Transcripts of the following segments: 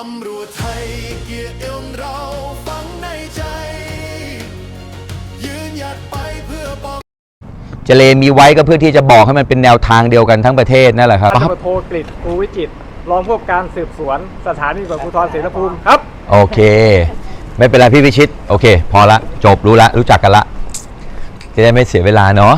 ตำรวจไทยเกียรติยศเราฝังในใจ ยืนหยัดไปเพื่อปกเจเลมีไว้ก็เพื่อที่จะบอกให้มันเป็นแนวทางเดียวกันทั้งประเทศนั่นแหละครับ พันตำรวจโทกฤษภูวิจิตรรองผู้กำกับการสืบสวนสถานีตำรวจภูธรศรีภูมิครับ โอเค ไม่เป็นไรพี่พิชิต โอเค พอละ จบรู้ละ รู้จักกันละ จะได้ไม่เสียเวลาเนาะ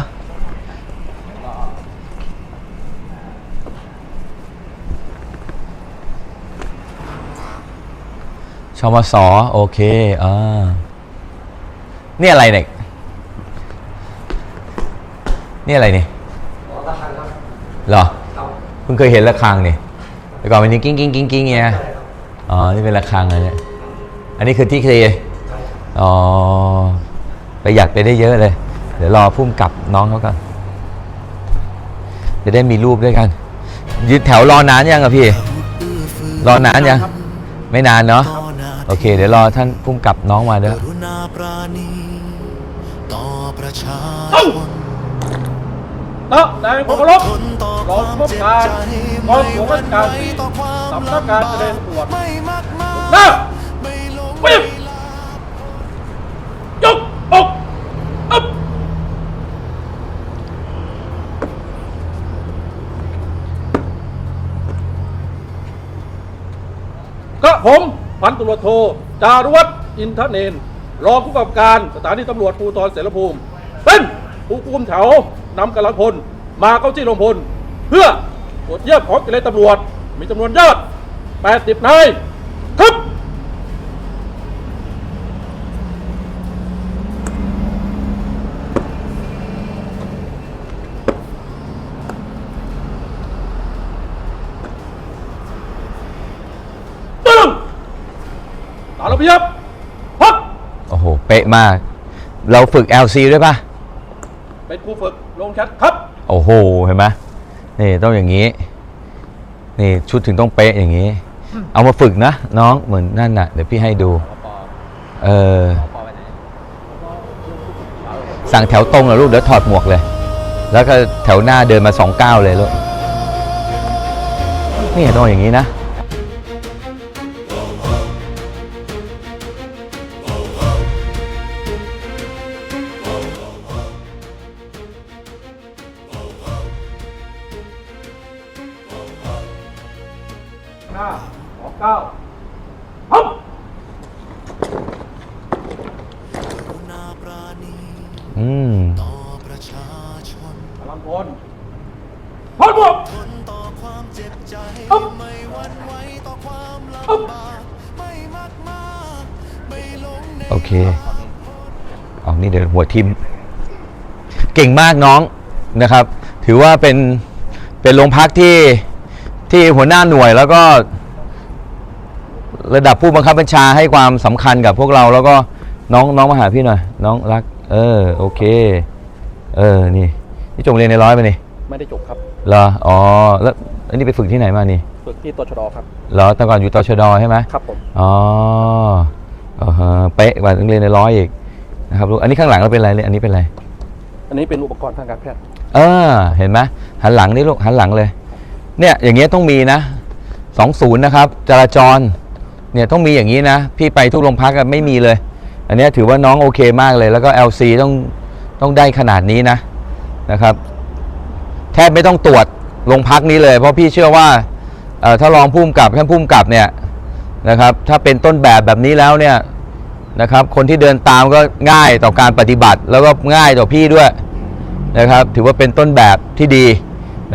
ชมสโอเคอ่านี่อะไรเนี่ยนี่อะไรนี่เหรอเพิ่งเคยเห็นระฆังนี่แต่ก่อนมันยังกิ้งกิ้งกิ้งกิ้งเงี้ยอ๋อ นี่เป็นระฆังอันเนี้ยอันนี้คือที่เคลียร์อ๋อประหยัดไปได้เยอะเลย เดี๋ยวรอพุ่มกับน้องเขาก่อนจะได้มีรูปด้วยกันยืนแถวรอนานยังอะพี่ รอนานยัง ไม่นานเนาะต่อหน้า โอเค เดี๋ยวรอท่านพุ่มกับน้องมาด้วยกรุณาปราณีต่อประชาชนแล้วนายผมเคารพทนต่อรองผู้กำกับการกองหัวราชการสี่ต่อความสำนักงานเจริญตำรวจไม่มากมายหน้าไม่ลงวิ่งยกอกอัพก็ผม พันตุรวจโทจารุวัฒน์อินทเนน รองผู้กำกับการสถานีตำรวจภูธรเสรภูมิ เป็นผู้คุมแถวนำกำลังพล มาเข้าที่ลงพล เพื่อตรวจเยี่ยมของกิเลตตำรวจมีจำนวนยอด 80 นาย ครับ ตึ้ง ตามระเบียบพักโอ้โห เป๊ะมาก เราฝึก LC ด้วยป่ะเป็นครูฝึกลงแชทครับ โอ้โห เห็นไหมนี่ต้องอย่างนี้ นี่ชุดถึงต้องเป๊ะอย่างนี้ เอามาฝึกนะ น้องเหมือนนั่นน่ะ เดี๋ยวพี่ให้ดู เออ สั่งแถวตรงเหรอลูก เดี๋ยวถอดหมวกเลย แล้วก็แถวหน้าเดินมาสองก้าวเลยลูก นี่ต้องอย่างนี้นะ ห้าสองเก้าพับกรุณาปราณีอืมต่อประชาชนกำลังพลพลบวกทนต่อความเจ็บใจอ๊อบไม่หวั่นไหวต่อความอ๊อบลำบากไม่มากมากไม่หลงในโอเคเอานี่เดี๋ยวหัวทิม เก่งมากน้องนะครับ ถือว่าเป็นเป็นโรงพักที่ ที่หัวหน้าหน่วยแล้วก็ ระดับผู้บังคับบัญชาให้ความสำคัญกับพวกเรา แล้วก็น้องน้องมาหาพี่หน่อย น้องรัก เออ โอเค เออนี่นี่จงเรียนในร้อยไปนี่ไม่ได้จบครับเหรออ๋อแล้วอันนี้ไปฝึกที่ไหนมานี่ฝึกที่ตชดครับ เหรอแต่ก่อนอยู่ตชดใช่ไหม ครับผม อ๋อเออฮะเป๊ะกว่านักเรียนในร้อยอีกนะครับลูก อันนี้ข้างหลังเราเป็นอะไรเลยอันนี้เป็นอะไร อันนี้เป็นอุปกรณ์ทางการแพทย์ เออ เห็นไหมหันหลังนี่ลูกหันหลังเลย เนี่ยอย่างเงี้ยต้องมีนะสองศูนย์นะครับจราจรเนี่ยต้องมีอย่างนี้นะ พี่ไปทุกโรงพักไม่มีเลย อันนี้ถือว่าน้องโอเคมากเลย แล้วก็ LC ต้องต้องได้ขนาดนี้นะนะครับ แทบไม่ต้องตรวจโรงพักนี้เลย เพราะพี่เชื่อว่าเอ่อถ้ารองผู้กำกับท่านผู้กำกับเนี่ยนะครับ ถ้าเป็นต้นแบบแบบนี้แล้วเนี่ยนะครับ คนที่เดินตามก็ง่ายต่อการปฏิบัติ แล้วก็ง่ายต่อพี่ด้วยนะครับ ถือว่าเป็นต้นแบบที่ดี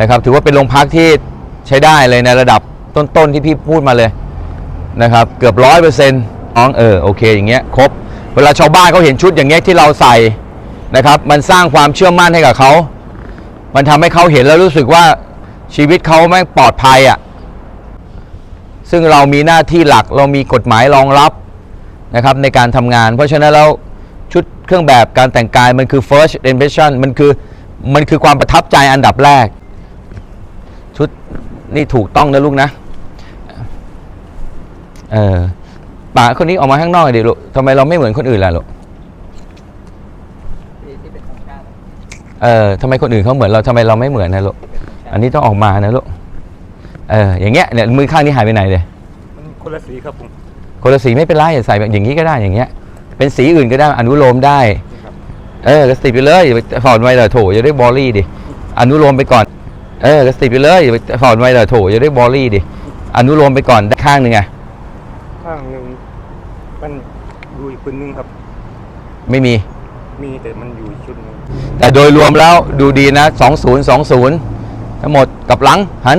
นะครับ ถือว่าเป็นโรงพักที่ ใช้ได้เลยในระดับต้นๆที่พี่พูดมาเลยนะครับ เกือบร้อยเปอร์เซ็นต์น้องเออโอเคอย่างเงี้ยครบ เวลาชาวบ้านเขาเห็นชุดอย่างเงี้ยที่เราใส่นะครับ มันสร้างความเชื่อมั่นให้กับเขา มันทำให้เขาเห็นแล้วรู้สึกว่าชีวิตเขาแม่งปลอดภัยอะ่ะซึ่งเรามีหน้าที่หลักเรามีกฎหมายรองรับนะครับในการทำงาน เพราะฉะนั้นแล้วชุดเครื่องแบบการแต่งกายมันคือ first impression มันคือมันคือความประทับใจอันดับแรก นี่ถูกต้องนะลูกนะ เออป่าคนนี้ออกมาข้างนอกหน่อยดิลูกทำไมเราไม่เหมือนคนอื่นล่ะลูกเออทำไมคนอื่นเขาเหมือนเราทำไมเราไม่เหมือนนะลูก อันนี้ต้องออกมานะลูก เออ อย่างเงี้ยเนี่ยมือข้างนี้หายไปไหนเลยมคนละสีครับผม คนละสีไม่เป็นไรใส่แบบอย่างนี้ก็ได้อย่างเงี้ย เป็นสีอื่นก็ได้อนุโลมได้ เออก็ติดไปเลยอย่าไปถอดไว้เลยโถอย่าได้บอลลี่ดิ อนุโลมไปก่อน เออก็ติดไปเลยอย่าไปถอดไว้เลยโถอย่าได้บอลลี่ดิอนุโลมไปก่อนด้านข้างหนึ่งอะข้างหนึ่งมันอยู่อีกคนนึงครับ ไม่มี มีแต่มันอยู่อีกชุดหนึงแต่โดยรวมแล้วดูดีนะสองศูนย์สองศูนย์ทั้งหมดกับหลังหัน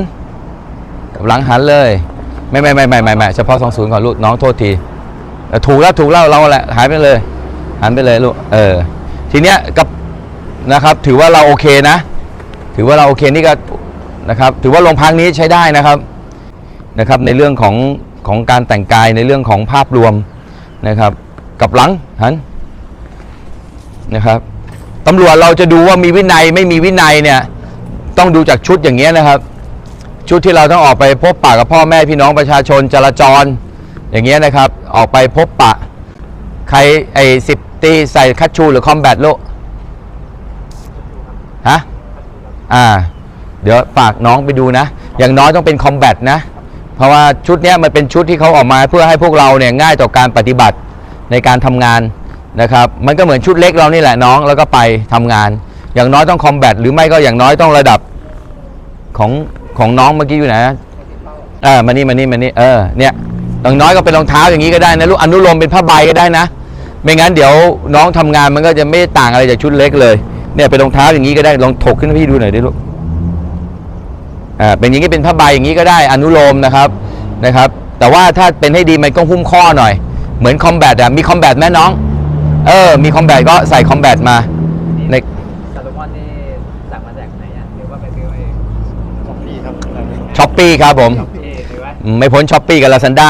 กับหลังหันเลย ไม่ไม่ไม่ไม่ไม่ไม่เฉพาะสองศูนย์ก่อนลูกน้องโทษทีเออถูกแล้วถูกแล้วเราแหละหายไปเลย หันไปเลยลูกเออ ทีเนี้ยกับนะครับ ถือว่าเราโอเคนะ ถือว่าเราโอเคนี่ก็นะครับ ถือว่าโรงพักนี้ใช้ได้นะครับนะครับ ในเรื่องของของการแต่งกายในเรื่องของภาพรวมนะครับ กับหลังหันนะครับตำรวจเราจะดูว่ามีวินัยไม่มีวินัยเนี่ยต้องดูจากชุดอย่างเงี้ยนะครับ ชุดที่เราต้องออกไปพบปะกับพ่อแม่พี่น้องประชาชนจราจรอย่างเงี้ยนะครับ ออกไปพบปะ ใครไอ้สิบตีใส่คัตชูหรือคอมแบทโลกฮะ อ่า เดี๋ยวฝากน้องไปดูนะ อย่างน้อยต้องเป็นคอมแบทนะ เพราะว่าชุดเนี้ยมันเป็นชุดที่เขาออกมาเพื่อให้พวกเราเนี่ยง่ายต่อการปฏิบัติในการทำงานนะครับ มันก็เหมือนชุดเล็กเรานี่แหละน้องแล้วก็ไปทำงาน อย่างน้อยต้องคอมแบทหรือไม่ก็อย่างน้อยต้องระดับของของน้องเมื่อกี้อยู่ไหนเออมานี่มานี่มานี่เออเนี่ยอย่างน้อยก็เป็นรองเท้าอย่างนี้ก็ได้นะลูกอนุโลมเป็นผ้าใบก็ได้นะ ไม่งั้นเดี๋ยวน้องทำงานมันก็จะไม่ต่างอะไรจากชุดเล็กเลย เนี่ยเป็นรองเท้าอย่างนี้ก็ได้ลองถกขึ้นให้พี่ดูหน่อยดิลูกอ่าเป็นอย่างนี้เป็นผ้าใบอย่างนี้ก็ได้อนุโลมนะครับนะครับ แต่ว่าถ้าเป็นให้ดีมันก็หุ้มข้อหน่อย เหมือนคอมแบทอะมีคอมแบทไหมน้อง เออ มีคอมแบทก็ใส่คอมแบทมาในซาโลมอนนี่สั่งมาจากไหนอะหรือว่าไปซื้อมาเองของพี่ครับช้อปปี้ครับผมเอหรือว่า ไม่พ้นช้อปปี้กับลาซาด้า